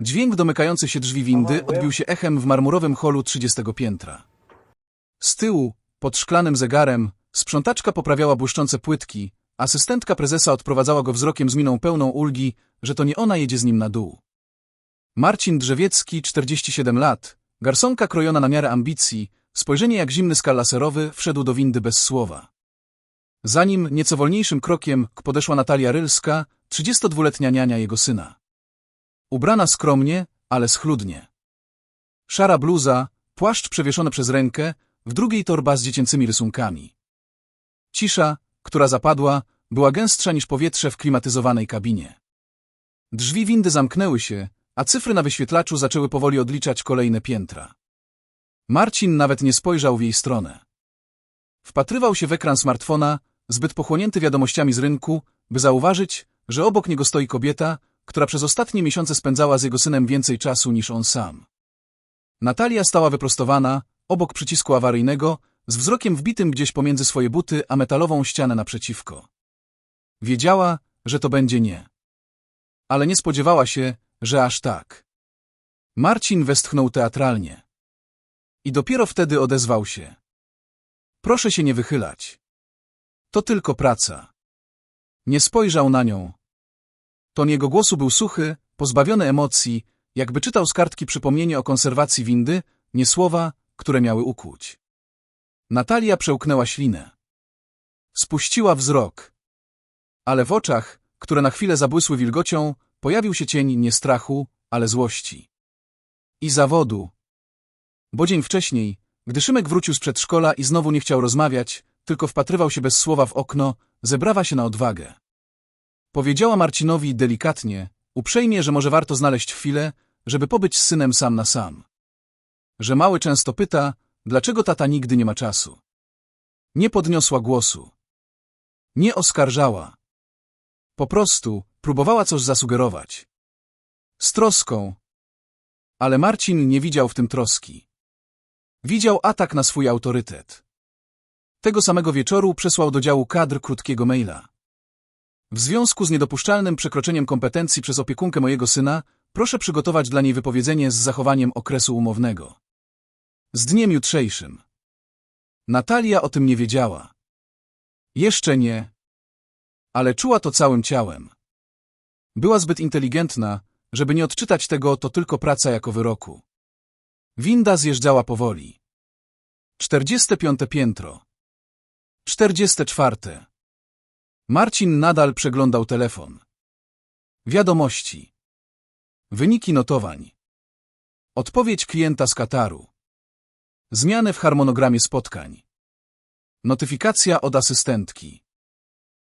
Dźwięk domykających się drzwi windy odbił się echem w marmurowym holu 30 piętra. Z tyłu, pod szklanym zegarem, sprzątaczka poprawiała błyszczące płytki, asystentka prezesa odprowadzała go wzrokiem z miną pełną ulgi, że to nie ona jedzie z nim na dół. Marcin Drzewiecki, 47 lat, garsonka krojona na miarę ambicji, spojrzenie jak zimny skal laserowy, wszedł do windy bez słowa. Za nim, nieco wolniejszym krokiem, podeszła Natalia Rylska, 32-letnia niania jego syna. Ubrana skromnie, ale schludnie. Szara bluza, płaszcz przewieszony przez rękę, w drugiej torba z dziecięcymi rysunkami. Cisza, która zapadła, była gęstsza niż powietrze w klimatyzowanej kabinie. Drzwi windy zamknęły się, a cyfry na wyświetlaczu zaczęły powoli odliczać kolejne piętra. Marcin nawet nie spojrzał w jej stronę. Wpatrywał się w ekran smartfona, zbyt pochłonięty wiadomościami z rynku, by zauważyć, że obok niego stoi kobieta, która przez ostatnie miesiące spędzała z jego synem więcej czasu niż on sam. Natalia stała wyprostowana, obok przycisku awaryjnego, z wzrokiem wbitym gdzieś pomiędzy swoje buty a metalową ścianę naprzeciwko. Wiedziała, że to będzie nie. Ale nie spodziewała się, że aż tak. Marcin westchnął teatralnie. I dopiero wtedy odezwał się. Proszę się nie wychylać. To tylko praca. Nie spojrzał na nią. Ton jego głosu był suchy, pozbawiony emocji, jakby czytał z kartki przypomnienie o konserwacji windy, nie słowa, które miały ukłuć. Natalia przełknęła ślinę. Spuściła wzrok. Ale w oczach, które na chwilę zabłysły wilgocią, pojawił się cień nie strachu, ale złości. I zawodu. Bo dzień wcześniej, gdy Szymek wrócił z przedszkola i znowu nie chciał rozmawiać, tylko wpatrywał się bez słowa w okno, zebrała się na odwagę. Powiedziała Marcinowi delikatnie, uprzejmie, że może warto znaleźć chwilę, żeby pobyć z synem sam na sam. Że mały często pyta, dlaczego tata nigdy nie ma czasu. Nie podniosła głosu. Nie oskarżała. Po prostu próbowała coś zasugerować. Z troską. Ale Marcin nie widział w tym troski. Widział atak na swój autorytet. Tego samego wieczoru przesłał do działu kadr krótkiego maila. W związku z niedopuszczalnym przekroczeniem kompetencji przez opiekunkę mojego syna, proszę przygotować dla niej wypowiedzenie z zachowaniem okresu umownego. Z dniem jutrzejszym. Natalia o tym nie wiedziała. Jeszcze nie. Ale czuła to całym ciałem. Była zbyt inteligentna, żeby nie odczytać tego, to tylko praca jako wyroku. Winda zjeżdżała powoli. 45 piętro. 44. Marcin nadal przeglądał telefon. Wiadomości. Wyniki notowań. Odpowiedź klienta z Kataru. Zmiany w harmonogramie spotkań. Notyfikacja od asystentki.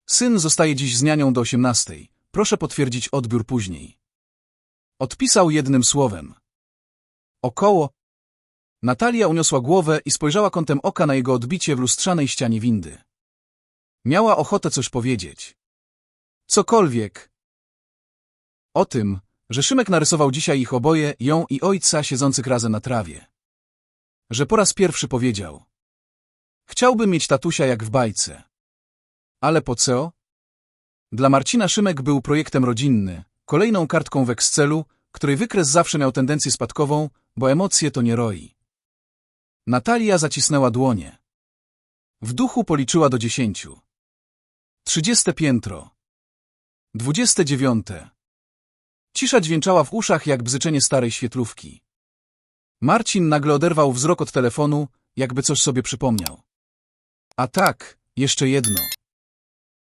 Syn zostaje dziś z nianią do 18. Proszę potwierdzić odbiór później. Odpisał jednym słowem. Około. Natalia uniosła głowę i spojrzała kątem oka na jego odbicie w lustrzanej ścianie windy. Miała ochotę coś powiedzieć. Cokolwiek. O tym, że Szymek narysował dzisiaj ich oboje, ją i ojca siedzących razem na trawie. Że po raz pierwszy powiedział. Chciałbym mieć tatusia jak w bajce. Ale po co? Dla Marcina Szymek był projektem rodzinny, kolejną kartką w Excelu, której wykres zawsze miał tendencję spadkową, bo emocje to nie roi. Natalia zacisnęła dłonie. W duchu policzyła do dziesięciu. Trzydzieste piętro. Dwudzieste dziewiąte. Cisza dźwięczała w uszach jak bzyczenie starej świetlówki. Marcin nagle oderwał wzrok od telefonu, jakby coś sobie przypomniał. A tak, jeszcze jedno.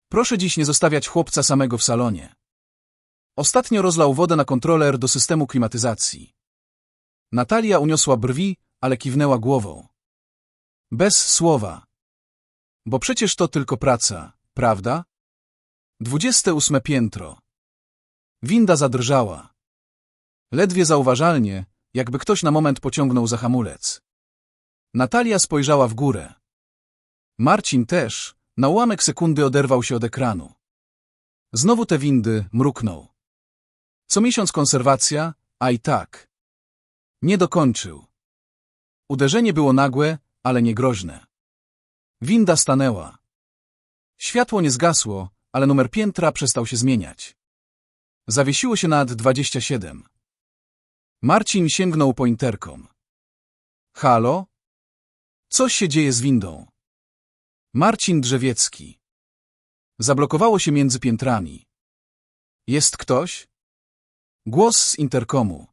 Proszę dziś nie zostawiać chłopca samego w salonie. Ostatnio rozlał wodę na kontroler do systemu klimatyzacji. Natalia uniosła brwi, ale kiwnęła głową. Bez słowa. Bo przecież to tylko praca, prawda? Dwudzieste ósme piętro. Winda zadrżała. Ledwie zauważalnie, jakby ktoś na moment pociągnął za hamulec. Natalia spojrzała w górę. Marcin też, na ułamek sekundy oderwał się od ekranu. Znowu te windy, mruknął. Co miesiąc konserwacja, a i tak. Nie dokończył. Uderzenie było nagłe, ale nie groźne. Winda stanęła. Światło nie zgasło, ale numer piętra przestał się zmieniać. Zawiesiło się nad 27. Marcin sięgnął po interkom. Halo? Co się dzieje z windą? Marcin Drzewiecki. Zablokowało się między piętrami. Jest ktoś? Głos z interkomu.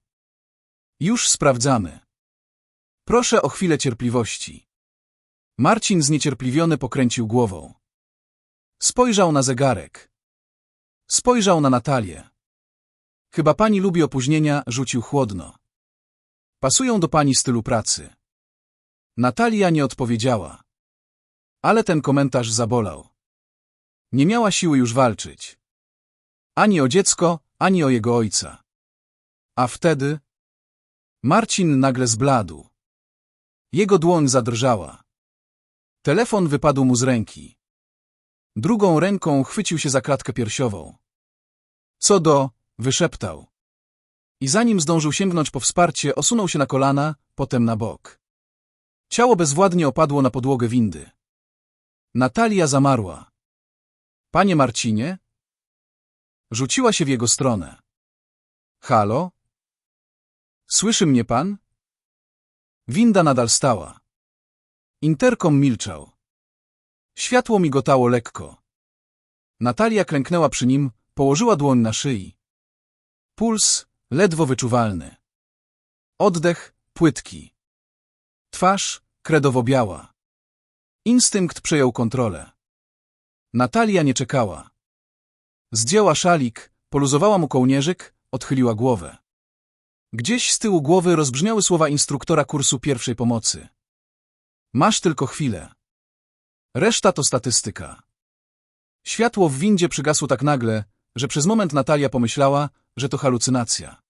Już sprawdzamy. Proszę o chwilę cierpliwości. Marcin zniecierpliwiony pokręcił głową. Spojrzał na zegarek. Spojrzał na Natalię. Chyba pani lubi opóźnienia, rzucił chłodno. Pasują do pani stylu pracy. Natalia nie odpowiedziała. Ale ten komentarz zabolał. Nie miała siły już walczyć. Ani o dziecko, ani o jego ojca. A wtedy... Marcin nagle zbladł. Jego dłoń zadrżała. Telefon wypadł mu z ręki. Drugą ręką chwycił się za klatkę piersiową. Co do... wyszeptał. I zanim zdążył sięgnąć po wsparcie, osunął się na kolana, potem na bok. Ciało bezwładnie opadło na podłogę windy. Natalia zamarła. Panie Marcinie? Rzuciła się w jego stronę. Halo? Słyszy mnie pan? Winda nadal stała. Interkom milczał. Światło migotało lekko. Natalia klęknęła przy nim, położyła dłoń na szyi. Puls ledwo wyczuwalny. Oddech płytki. Twarz kredowo biała. Instynkt przejął kontrolę. Natalia nie czekała. Zdjęła szalik, poluzowała mu kołnierzyk, odchyliła głowę. Gdzieś z tyłu głowy rozbrzmiały słowa instruktora kursu pierwszej pomocy. Masz tylko chwilę. Reszta to statystyka. Światło w windzie przygasło tak nagle, że przez moment Natalia pomyślała, że to halucynacja.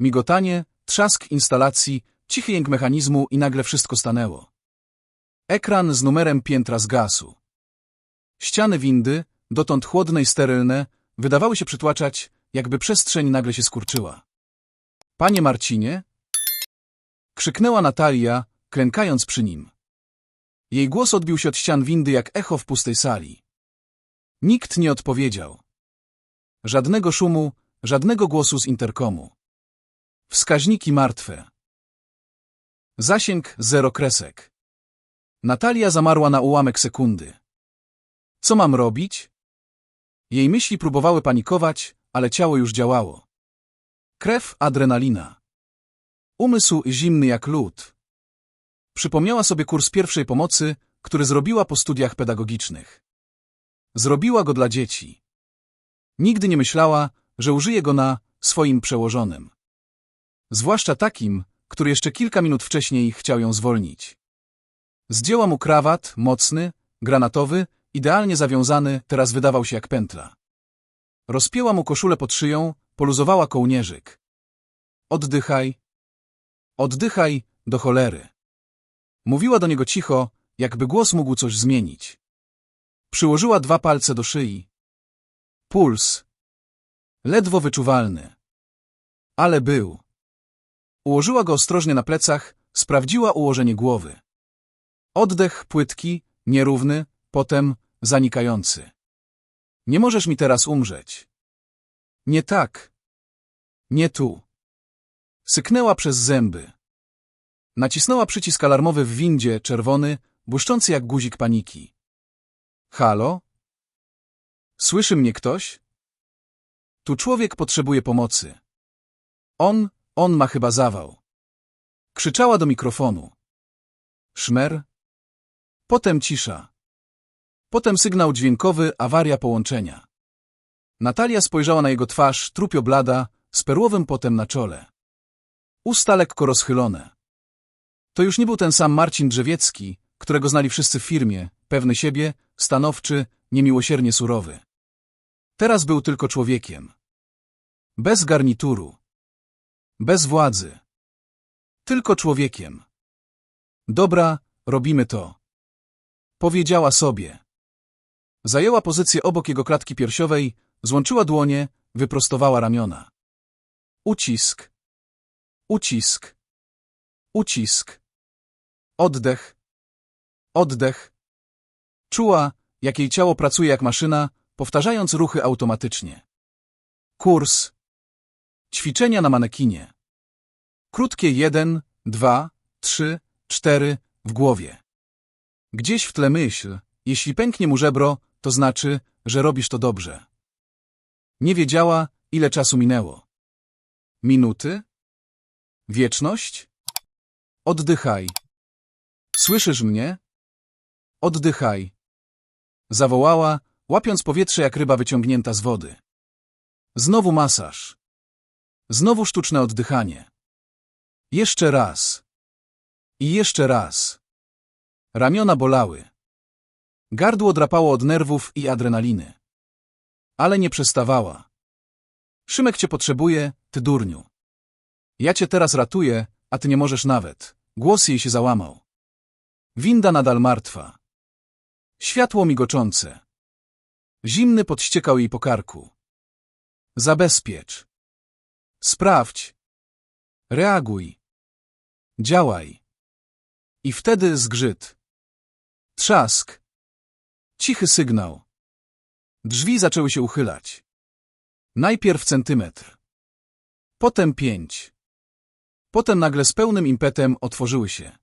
Migotanie, trzask instalacji, cichy jęk mechanizmu i nagle wszystko stanęło. Ekran z numerem piętra zgasł. Ściany windy, dotąd chłodne i sterylne, wydawały się przytłaczać, jakby przestrzeń nagle się skurczyła. Panie Marcinie? Krzyknęła Natalia, klękając przy nim. Jej głos odbił się od ścian windy jak echo w pustej sali. Nikt nie odpowiedział. Żadnego szumu, żadnego głosu z interkomu. Wskaźniki martwe. Zasięg zero kresek. Natalia zamarła na ułamek sekundy. Co mam robić? Jej myśli próbowały panikować, ale ciało już działało. Krew, adrenalina. Umysł zimny jak lód. Przypomniała sobie kurs pierwszej pomocy, który zrobiła po studiach pedagogicznych. Zrobiła go dla dzieci. Nigdy nie myślała, że użyje go na swoim przełożonym. Zwłaszcza takim, który jeszcze kilka minut wcześniej chciał ją zwolnić. Zdjęła mu krawat, mocny, granatowy, idealnie zawiązany, teraz wydawał się jak pętla. Rozpięła mu koszulę pod szyją, poluzowała kołnierzyk. Oddychaj. Oddychaj do cholery. Mówiła do niego cicho, jakby głos mógł coś zmienić. Przyłożyła dwa palce do szyi. Puls. Ledwo wyczuwalny. Ale był. Ułożyła go ostrożnie na plecach, sprawdziła ułożenie głowy. Oddech płytki, nierówny, potem zanikający. Nie możesz mi teraz umrzeć. Nie tak. Nie tu. Syknęła przez zęby. Nacisnęła przycisk alarmowy w windzie, czerwony, błyszczący jak guzik paniki. Halo? Słyszy mnie ktoś? Tu człowiek potrzebuje pomocy. On, on ma chyba zawał. Krzyczała do mikrofonu. Szmer? Potem cisza. Potem sygnał dźwiękowy, awaria połączenia. Natalia spojrzała na jego twarz, trupio blada, z perłowym potem na czole. Usta lekko rozchylone. To już nie był ten sam Marcin Drzewiecki, którego znali wszyscy w firmie, pewny siebie, stanowczy, niemiłosiernie surowy. Teraz był tylko człowiekiem. Bez garnituru. Bez władzy. Tylko człowiekiem. Dobra, robimy to. Powiedziała sobie. Zajęła pozycję obok jego klatki piersiowej, złączyła dłonie, wyprostowała ramiona. Ucisk. Ucisk. Ucisk. Oddech. Oddech. Czuła, jak jej ciało pracuje jak maszyna, powtarzając ruchy automatycznie. Kurs. Ćwiczenia na manekinie. Krótkie jeden, dwa, trzy, cztery w głowie. Gdzieś w tle myśl, jeśli pęknie mu żebro, to znaczy, że robisz to dobrze. Nie wiedziała, ile czasu minęło. Minuty? Wieczność? Oddychaj. Słyszysz mnie? Oddychaj. Zawołała, łapiąc powietrze jak ryba wyciągnięta z wody. Znowu masaż. Znowu sztuczne oddychanie. Jeszcze raz. I jeszcze raz. Ramiona bolały. Gardło drapało od nerwów i adrenaliny. Ale nie przestawała. Szymek cię potrzebuje, ty durniu. Ja cię teraz ratuję, a ty nie możesz nawet. Głos jej się załamał. Winda nadal martwa. Światło migoczące. Zimny podściekał jej po karku. Zabezpiecz. Sprawdź. Reaguj. Działaj. I wtedy zgrzyt. Trzask. Cichy sygnał. Drzwi zaczęły się uchylać. Najpierw centymetr. Potem pięć. Potem nagle z pełnym impetem otworzyły się.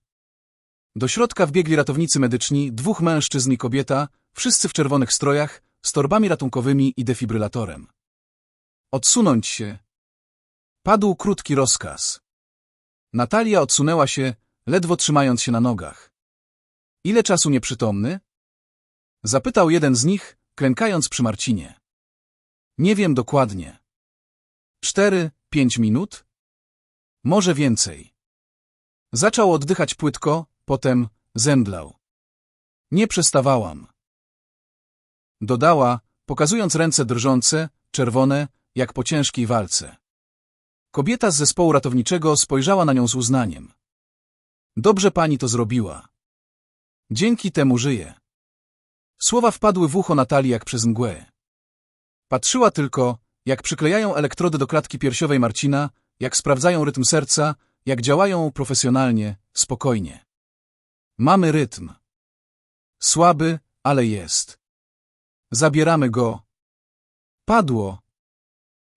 Do środka wbiegli ratownicy medyczni, dwóch mężczyzn i kobieta, wszyscy w czerwonych strojach, z torbami ratunkowymi i defibrylatorem. Odsunąć się. Padł krótki rozkaz. Natalia odsunęła się, ledwo trzymając się na nogach. Ile czasu nieprzytomny? Zapytał jeden z nich, klękając przy Marcinie. Nie wiem dokładnie. Cztery, pięć minut? Może więcej. Zaczął oddychać płytko, potem zemdlał. Nie przestawałam. Dodała, pokazując ręce drżące, czerwone, jak po ciężkiej walce. Kobieta z zespołu ratowniczego spojrzała na nią z uznaniem. Dobrze pani to zrobiła. Dzięki temu żyje. Słowa wpadły w ucho Natalii jak przez mgłę. Patrzyła tylko, jak przyklejają elektrody do klatki piersiowej Marcina, jak sprawdzają rytm serca, jak działają profesjonalnie, spokojnie. Mamy rytm. Słaby, ale jest. Zabieramy go. Padło.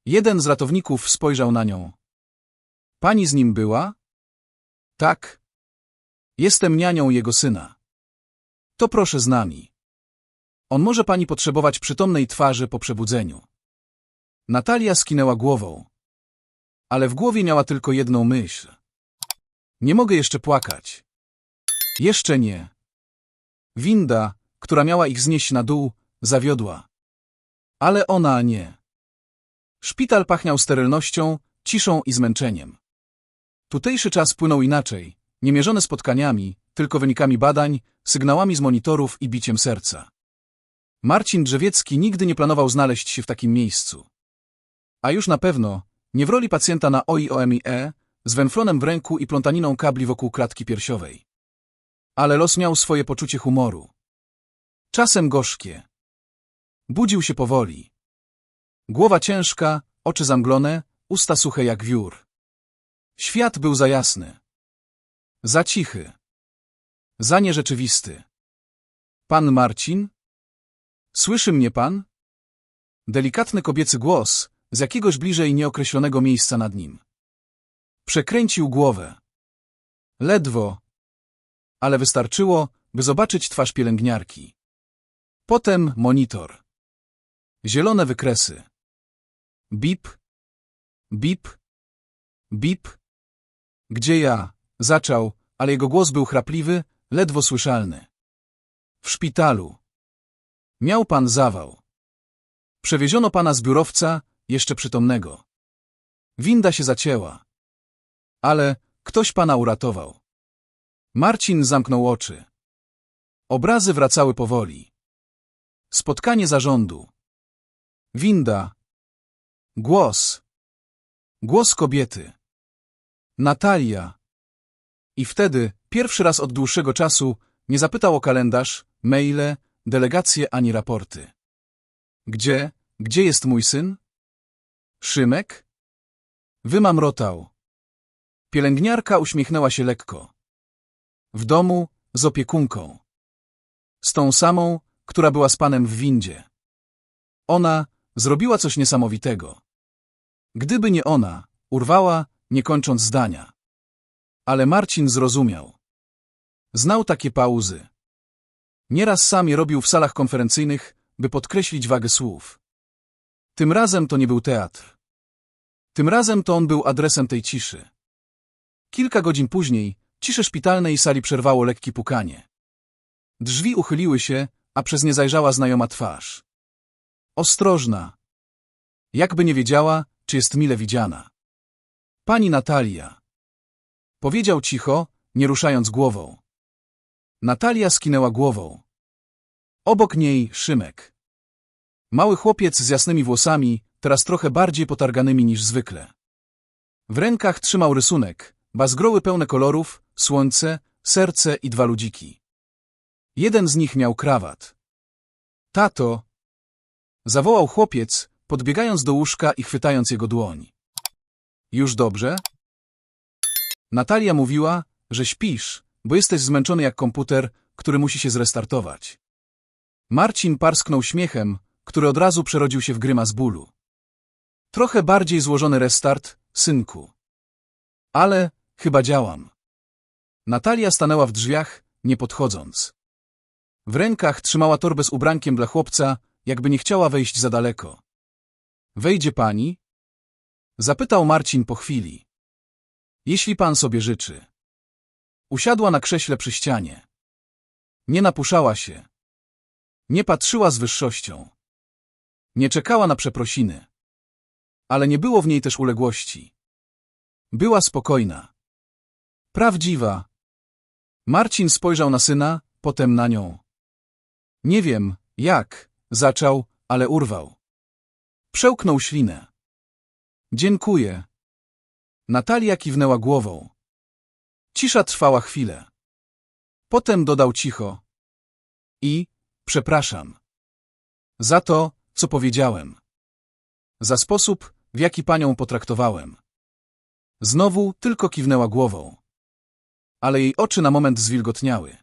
Jeden z ratowników spojrzał na nią. Pani z nim była? Tak. Jestem nianią jego syna. To proszę z nami. On może pani potrzebować przytomnej twarzy po przebudzeniu. Natalia skinęła głową. Ale w głowie miała tylko jedną myśl. Nie mogę jeszcze płakać. Jeszcze nie. Winda, która miała ich znieść na dół, zawiodła. Ale ona nie. Szpital pachniał sterylnością, ciszą i zmęczeniem. Tutejszy czas płynął inaczej, niemierzony spotkaniami, tylko wynikami badań, sygnałami z monitorów i biciem serca. Marcin Drzewiecki nigdy nie planował znaleźć się w takim miejscu. A już na pewno nie w roli pacjenta na OIOMIE, z węflonem w ręku i plątaniną kabli wokół klatki piersiowej. Ale los miał swoje poczucie humoru. Czasem gorzkie. Budził się powoli. Głowa ciężka, oczy zamglone, usta suche jak wiór. Świat był za jasny. Za cichy. Za nierzeczywisty. Pan Marcin? Słyszy mnie pan? Delikatny kobiecy głos, z jakiegoś bliżej nieokreślonego miejsca nad nim. Przekręcił głowę. Ledwo, ale wystarczyło, by zobaczyć twarz pielęgniarki. Potem monitor. Zielone wykresy. Bip. Bip. Bip. Gdzie ja? Zaczął, ale jego głos był chrapliwy, ledwo słyszalny. W szpitalu. Miał pan zawał. Przewieziono pana z biurowca, jeszcze przytomnego. Winda się zacięła. Ale ktoś pana uratował. Marcin zamknął oczy. Obrazy wracały powoli. Spotkanie zarządu. Winda. Głos. Głos kobiety. Natalia. I wtedy, pierwszy raz od dłuższego czasu, nie zapytał o kalendarz, maile, delegacje ani raporty. Gdzie, gdzie jest mój syn? Szymek? Wymamrotał. Pielęgniarka uśmiechnęła się lekko. W domu, z opiekunką. Z tą samą, która była z panem w windzie. Ona zrobiła coś niesamowitego. Gdyby nie ona, urwała, nie kończąc zdania. Ale Marcin zrozumiał. Znał takie pauzy. Nieraz sam je robił w salach konferencyjnych, by podkreślić wagę słów. Tym razem to nie był teatr. Tym razem to on był adresem tej ciszy. Kilka godzin później ciszę szpitalnej sali przerwało lekkie pukanie. Drzwi uchyliły się, a przez nie zajrzała znajoma twarz. Ostrożna. Jakby nie wiedziała, czy jest mile widziana. Pani Natalia. Powiedział cicho, nie ruszając głową. Natalia skinęła głową. Obok niej Szymek. Mały chłopiec z jasnymi włosami, teraz trochę bardziej potarganymi niż zwykle. W rękach trzymał rysunek, bazgroły pełne kolorów, słońce, serce i dwa ludziki. Jeden z nich miał krawat. Tato! Zawołał chłopiec, podbiegając do łóżka i chwytając jego dłoń. Już dobrze? Natalia mówiła, że śpisz, bo jesteś zmęczony jak komputer, który musi się zrestartować. Marcin parsknął śmiechem, który od razu przerodził się w grymas bólu. Trochę bardziej złożony restart, synku. Ale chyba działam. Natalia stanęła w drzwiach, nie podchodząc. W rękach trzymała torbę z ubrankiem dla chłopca, jakby nie chciała wejść za daleko. Wejdzie pani? Zapytał Marcin po chwili. Jeśli pan sobie życzy. Usiadła na krześle przy ścianie. Nie napuszała się. Nie patrzyła z wyższością. Nie czekała na przeprosiny. Ale nie było w niej też uległości. Była spokojna. Prawdziwa. Marcin spojrzał na syna, potem na nią. Nie wiem, jak, zaczął, ale urwał. Przełknął ślinę. Dziękuję. Natalia kiwnęła głową. Cisza trwała chwilę. Potem dodał cicho. I, przepraszam. Za to, co powiedziałem. Za sposób, w jaki panią potraktowałem. Znowu tylko kiwnęła głową. Ale jej oczy na moment zwilgotniały.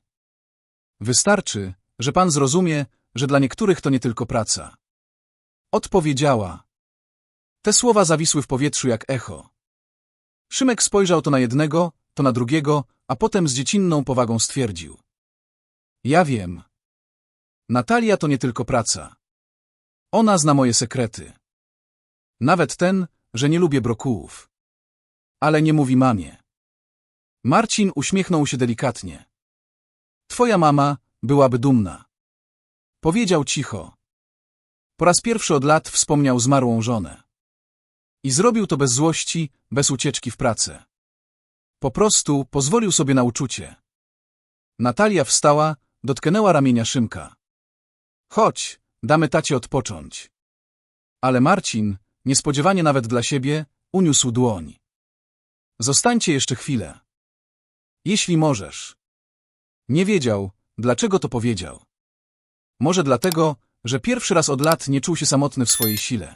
Wystarczy, że pan zrozumie, że dla niektórych to nie tylko praca. Odpowiedziała. Te słowa zawisły w powietrzu jak echo. Szymek spojrzał to na jednego, to na drugiego, a potem z dziecinną powagą stwierdził. Ja wiem. Natalia to nie tylko praca. Ona zna moje sekrety. Nawet ten, że nie lubię brokułów. Ale nie mówi mamie. Marcin uśmiechnął się delikatnie. Twoja mama byłaby dumna. Powiedział cicho. Po raz pierwszy od lat wspomniał zmarłą żonę. I zrobił to bez złości, bez ucieczki w pracę. Po prostu pozwolił sobie na uczucie. Natalia wstała, dotknęła ramienia Szymka. Chodź, damy tacie odpocząć. Ale Marcin, niespodziewanie nawet dla siebie, uniósł dłoń. Zostańcie jeszcze chwilę. Jeśli możesz. Nie wiedział, dlaczego to powiedział. Może dlatego, że pierwszy raz od lat nie czuł się samotny w swojej sile.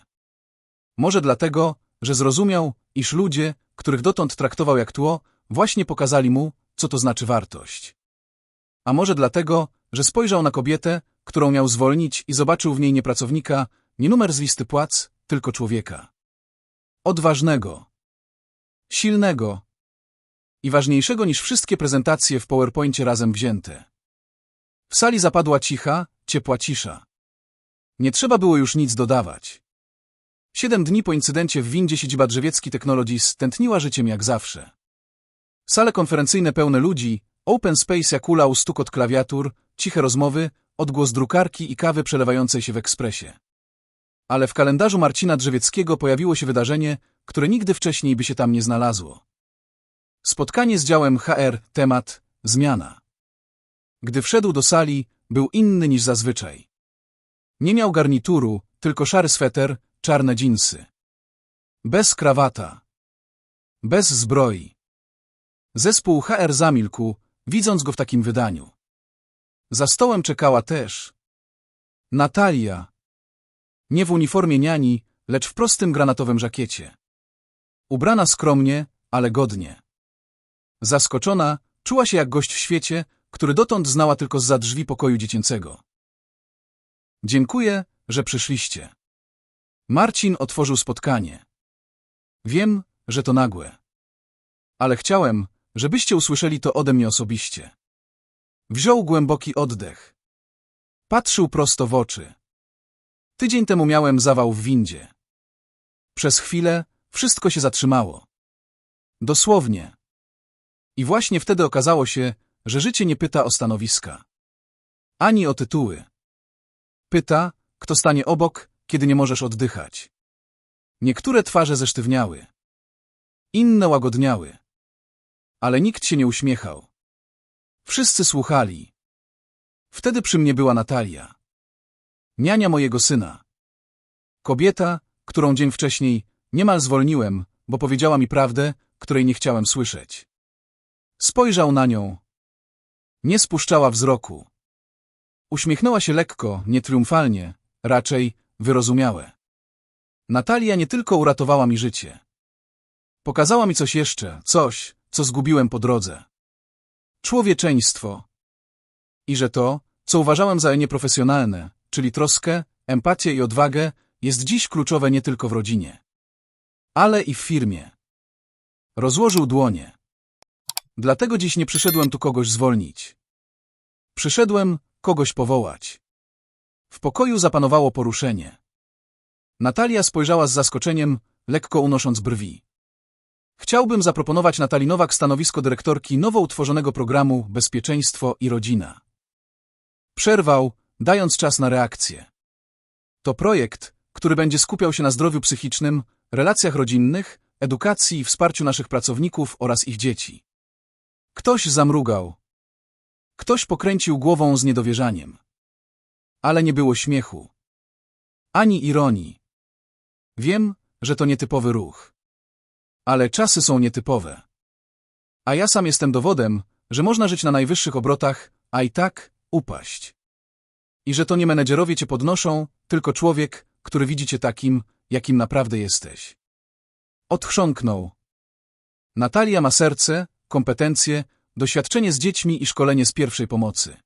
Może dlatego, że zrozumiał, iż ludzie, których dotąd traktował jak tło, właśnie pokazali mu, co to znaczy wartość. A może dlatego, że spojrzał na kobietę, którą miał zwolnić i zobaczył w niej nie pracownika, nie numer z listy płac, tylko człowieka. Odważnego. Silnego. I ważniejszego niż wszystkie prezentacje w PowerPoincie razem wzięte. W sali zapadła cicha, ciepła cisza. Nie trzeba było już nic dodawać. Siedem dni po incydencie w windzie siedziba Drzewiecki Technologies tętniła życiem jak zawsze. Sale konferencyjne pełne ludzi, open space jak ulał stukot klawiatur, ciche rozmowy, odgłos drukarki i kawy przelewającej się w ekspresie. Ale w kalendarzu Marcina Drzewieckiego pojawiło się wydarzenie, które nigdy wcześniej by się tam nie znalazło. Spotkanie z działem HR, temat, zmiana. Gdy wszedł do sali, był inny niż zazwyczaj. Nie miał garnituru, tylko szary sweter, czarne dżinsy. Bez krawata. Bez zbroi. Zespół HR zamilkł, widząc go w takim wydaniu. Za stołem czekała też Natalia. Nie w uniformie niani, lecz w prostym granatowym żakiecie. Ubrana skromnie, ale godnie. Zaskoczona, czuła się jak gość w świecie, który dotąd znała tylko z za drzwi pokoju dziecięcego. Dziękuję, że przyszliście. Marcin otworzył spotkanie. Wiem, że to nagłe. Ale chciałem, żebyście usłyszeli to ode mnie osobiście. Wziął głęboki oddech. Patrzył prosto w oczy. Tydzień temu miałem zawał w windzie. Przez chwilę wszystko się zatrzymało. Dosłownie. I właśnie wtedy okazało się, że życie nie pyta o stanowiska. Ani o tytuły. Pyta, kto stanie obok, kiedy nie możesz oddychać. Niektóre twarze zesztywniały. Inne łagodniały. Ale nikt się nie uśmiechał. Wszyscy słuchali. Wtedy przy mnie była Natalia. Niania mojego syna. Kobieta, którą dzień wcześniej niemal zwolniłem, bo powiedziała mi prawdę, której nie chciałem słyszeć. Spojrzał na nią. Nie spuszczała wzroku. Uśmiechnęła się lekko, nietriumfalnie, raczej wyrozumiałe. Natalia nie tylko uratowała mi życie. Pokazała mi coś jeszcze, coś, co zgubiłem po drodze. Człowieczeństwo. I że to, co uważałem za nieprofesjonalne, czyli troskę, empatię i odwagę, jest dziś kluczowe nie tylko w rodzinie, ale i w firmie. Rozłożył dłonie. Dlatego dziś nie przyszedłem tu kogoś zwolnić. Przyszedłem kogoś powołać. W pokoju zapanowało poruszenie. Natalia spojrzała z zaskoczeniem, lekko unosząc brwi. Chciałbym zaproponować Natalii Nowak stanowisko dyrektorki nowo utworzonego programu Bezpieczeństwo i Rodzina. Przerwał, dając czas na reakcję. To projekt, który będzie skupiał się na zdrowiu psychicznym, relacjach rodzinnych, edukacji i wsparciu naszych pracowników oraz ich dzieci. Ktoś zamrugał. Ktoś pokręcił głową z niedowierzaniem. Ale nie było śmiechu. Ani ironii. Wiem, że to nietypowy ruch. Ale czasy są nietypowe. A ja sam jestem dowodem, że można żyć na najwyższych obrotach, a i tak upaść. I że to nie menedżerowie cię podnoszą, tylko człowiek, który widzi cię takim, jakim naprawdę jesteś. Odchrząknął. Natalia ma serce, kompetencje, doświadczenie z dziećmi i szkolenie z pierwszej pomocy.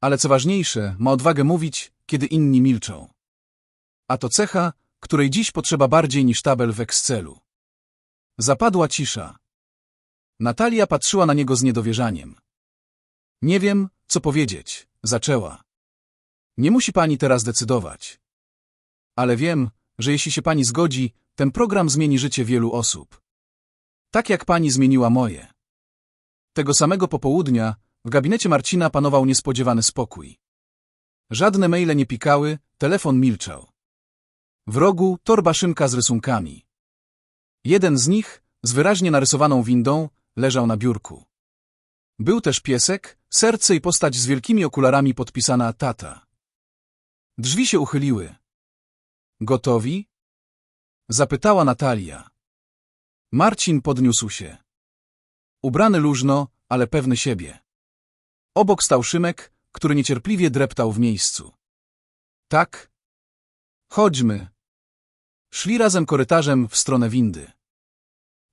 Ale co ważniejsze, ma odwagę mówić, kiedy inni milczą. A to cecha, której dziś potrzeba bardziej niż tabel w Excelu. Zapadła cisza. Natalia patrzyła na niego z niedowierzaniem. Nie wiem, co powiedzieć, zaczęła. Nie musi pani teraz decydować. Ale wiem, że jeśli się pani zgodzi, ten program zmieni życie wielu osób. Tak jak pani zmieniła moje. Tego samego popołudnia w gabinecie Marcina panował niespodziewany spokój. Żadne maile nie pikały, telefon milczał. W rogu torba szynka z rysunkami. Jeden z nich, z wyraźnie narysowaną windą, leżał na biurku. Był też piesek, serce i postać z wielkimi okularami podpisana tata. Drzwi się uchyliły. Gotowi? Zapytała Natalia. Marcin podniósł się. Ubrany luźno, ale pewny siebie. Obok stał Szymek, który niecierpliwie dreptał w miejscu. Tak? Chodźmy. Szli razem korytarzem w stronę windy.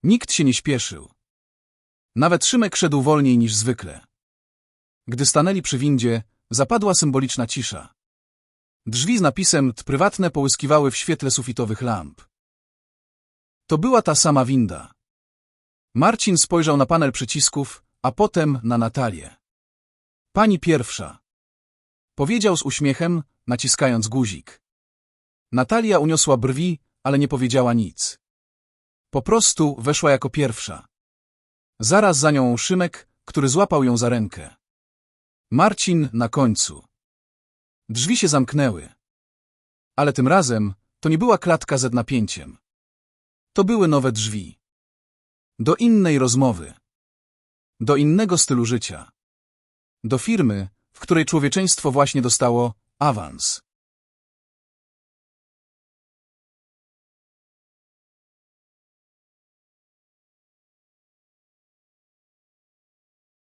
Nikt się nie śpieszył. Nawet Szymek szedł wolniej niż zwykle. Gdy stanęli przy windzie, zapadła symboliczna cisza. Drzwi z napisem T prywatne połyskiwały w świetle sufitowych lamp. To była ta sama winda. Marcin spojrzał na panel przycisków, a potem na Natalię. Pani pierwsza. Powiedział z uśmiechem, naciskając guzik. Natalia uniosła brwi, ale nie powiedziała nic. Po prostu weszła jako pierwsza. Zaraz za nią Szymek, który złapał ją za rękę. Marcin na końcu. Drzwi się zamknęły. Ale tym razem to nie była klatka z napięciem. To były nowe drzwi. Do innej rozmowy. Do innego stylu życia. Do firmy, w której człowieczeństwo właśnie dostało awans.